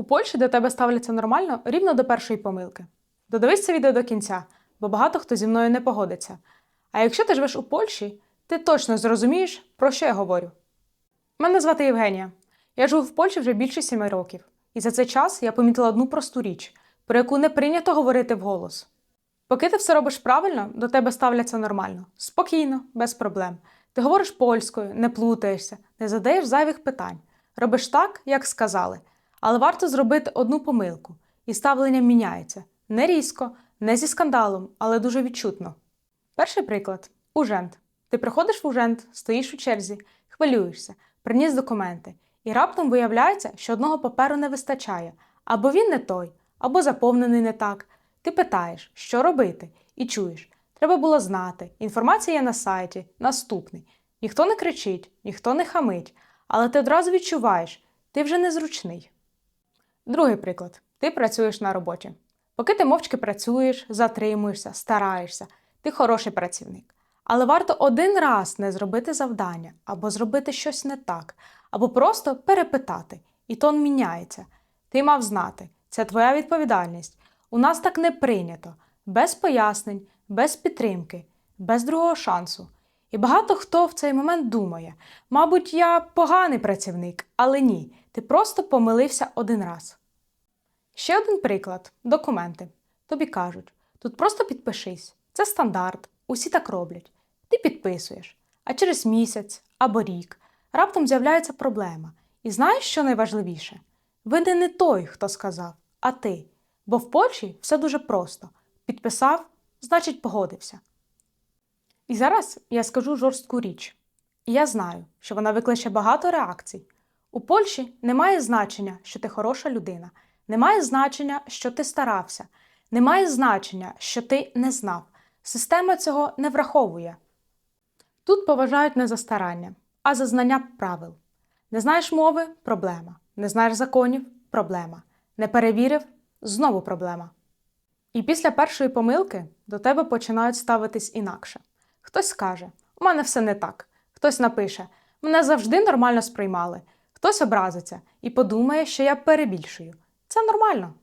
У Польщі до тебе ставляться нормально рівно до першої помилки. Додивись це відео до кінця, бо багато хто зі мною не погодиться. А якщо ти живеш у Польщі, ти точно зрозумієш, про що я говорю. Мене звати Євгенія. Я живу в Польщі вже більше сіми років, і за цей час я помітила одну просту річ, про яку не прийнято говорити вголос. Поки ти все робиш правильно, до тебе ставляться нормально, спокійно, без проблем. Ти говориш польською, не плутаєшся, не задаєш зайвих питань. Робиш так, як сказали. Але варто зробити одну помилку, і ставлення міняється не різко, не зі скандалом, але дуже відчутно. Перший приклад Ужент. Ти приходиш в Ужент, стоїш у черзі, хвилюєшся, приніс документи, і раптом виявляється, що одного паперу не вистачає, або він не той, або заповнений не так. Ти питаєш, що робити, і чуєш. Треба було знати. Інформація є на сайті, наступний. Ніхто не кричить, ніхто не хамить, але ти одразу відчуваєш, ти вже незручний. Другий приклад: ти працюєш на роботі. Поки ти мовчки працюєш, затримуєшся, стараєшся, ти хороший працівник. Але варто один раз не зробити завдання, або зробити щось не так, або просто перепитати, і тон міняється. Ти мав знати, це твоя відповідальність. У нас так не прийнято, без пояснень, без підтримки, без другого шансу. І багато хто в цей момент думає: мабуть, я поганий працівник, але ні, ти просто помилився один раз. Ще один приклад документи. Тобі кажуть: тут просто підпишись, це стандарт, усі так роблять. Ти підписуєш, а через місяць або рік раптом з'являється проблема. І знаєш, що найважливіше? Винен не той, хто сказав, а ти. Бо в Польщі все дуже просто: підписав, значить погодився. І зараз я скажу жорстку річ. І я знаю, що вона викличе багато реакцій. У Польщі немає значення, що ти хороша людина, немає значення, що ти старався, немає значення, що ти не знав. Система цього не враховує. Тут поважають не за старання, а за знання правил. Не знаєш мови проблема. Не знаєш законів проблема. Не перевірив знову проблема. І після першої помилки до тебе починають ставитись інакше. Хтось скаже: у мене все не так. Хтось напише: мене завжди нормально сприймали. Хтось образиться і подумає, що я перебільшую. Це нормально.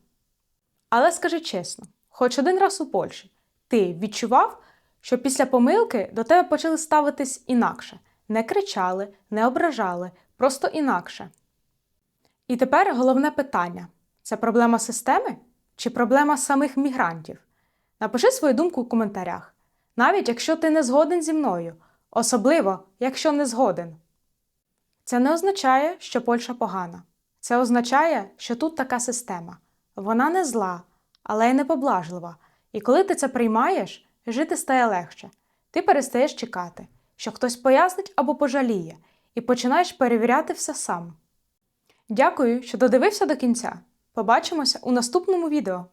Але скажи чесно, хоч один раз у Польщі ти відчував, що після помилки до тебе почали ставитись інакше, не кричали, не ображали, просто інакше. І тепер головне питання: це проблема системи чи проблема самих мігрантів? Напиши свою думку у коментарях, навіть якщо ти не згоден зі мною, особливо, якщо не згоден. Це не означає, що Польща погана. Це означає, що тут така система. Вона не зла, але й не поблажлива. І коли ти це приймаєш, жити стає легше. Ти перестаєш чекати, що хтось пояснить або пожаліє, і починаєш перевіряти все сам. Дякую, що додивився до кінця. Побачимося у наступному відео.